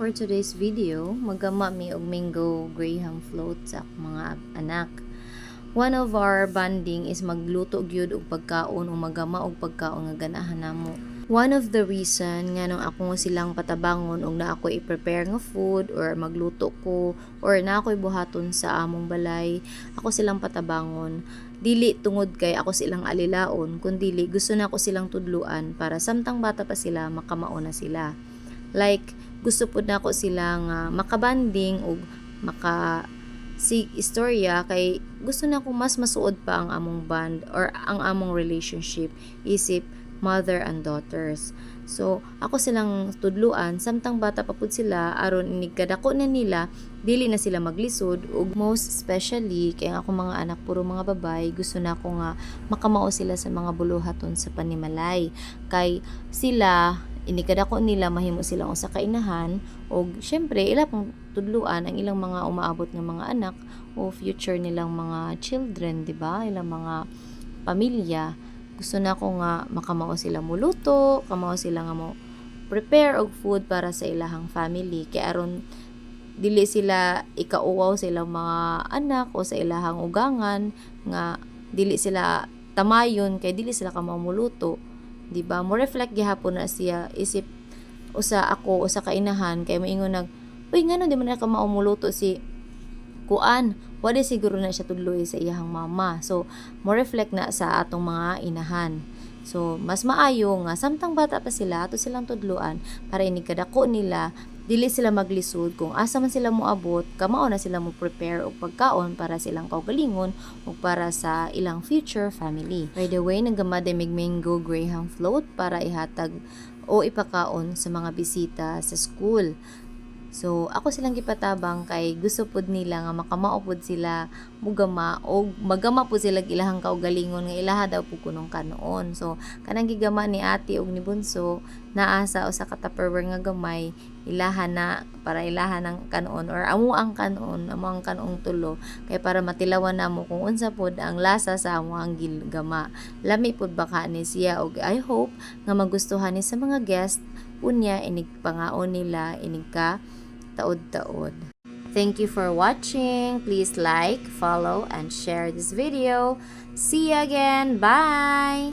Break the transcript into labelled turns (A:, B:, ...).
A: for today's video, magama mi og mango graham float sa mga anak. One of our bonding is magluto gyud og pagkaon o magama og pagkaon nga ganahan namo. One of the reason nga nung ako silang patabangon og na ako i-prepare nga food or magluto ko or na ako'y buhaton sa among balay, ako silang patabangon. Dili tungod kay ako silang alilaon, kundili gusto na ako silang tudluan para samtang bata pa sila makamao na sila. Like gusto pud nako sila nga makabanding og maka si istorya kay gusto na ko mas masuod pa ang among band or ang among relationship isip mother and daughters. So, ako silang tudluan samtang bata pa pud sila aron inig kadako na nila dili na sila maglisod ug most especially kay ako mga anak puro mga babay gusto na ko nga makamao sila sa mga buluhaton sa panimalay kay sila inikadako nila mahimo silang usa ka inahan og syempre ila pang tudluan ang ilang mga umaabot nga mga anak o future nilang mga children di ba? Ilang mga pamilya. Gusto na ko nga makamao sila muluto kamao sila nga mo prepare og food para sa ilahang family. Kay aron dili sila ikauwaw sa ilang mga anak o sa ilahang ugangan nga dili sila tamayon kay dili sila ka mamuluto di ba? Mo reflect gihapon na siya isip usa ako usa ka inahan kay moingon nag uy ngano di man na ka maumuluto si kuan. Wala siguro na siya tudloy sa iyahang mama. So mo reflect na sa atong mga inahan. So mas maayo nga samtang bata pa sila ato silang tudluan para inikadako nila dili sila maglisod. Kung asa man sila moabot kamao na sila mo prepare og pagkaon para silang kaugalingon o para sa ilang future family. By the way naggamada mig mango graham float para ihatag o ipakaon sa mga bisita sa school. So, ako silang gipatabang kay gusto pud nila nga makamao pud sila mugama o magama pud sila ilahang kaugalingon nga ilaha daw pud kunong kanoon. So, kanang gigama ni ate og ni bunso naasa usa ka tupperware nga gamay ilaha na para ilaha ng kanoon or amo ang kanoon amo ang kanoong tulo kay para matilawan namo kung unsa pud ang lasa sa amo ang gilgama. Lami pud baka ni siya og I hope nga magustuhan ni sa mga guest unya inig pangaon nila inig ka taod-taod. Thank you for watching. Please like, follow, and share this video. See you again. Bye!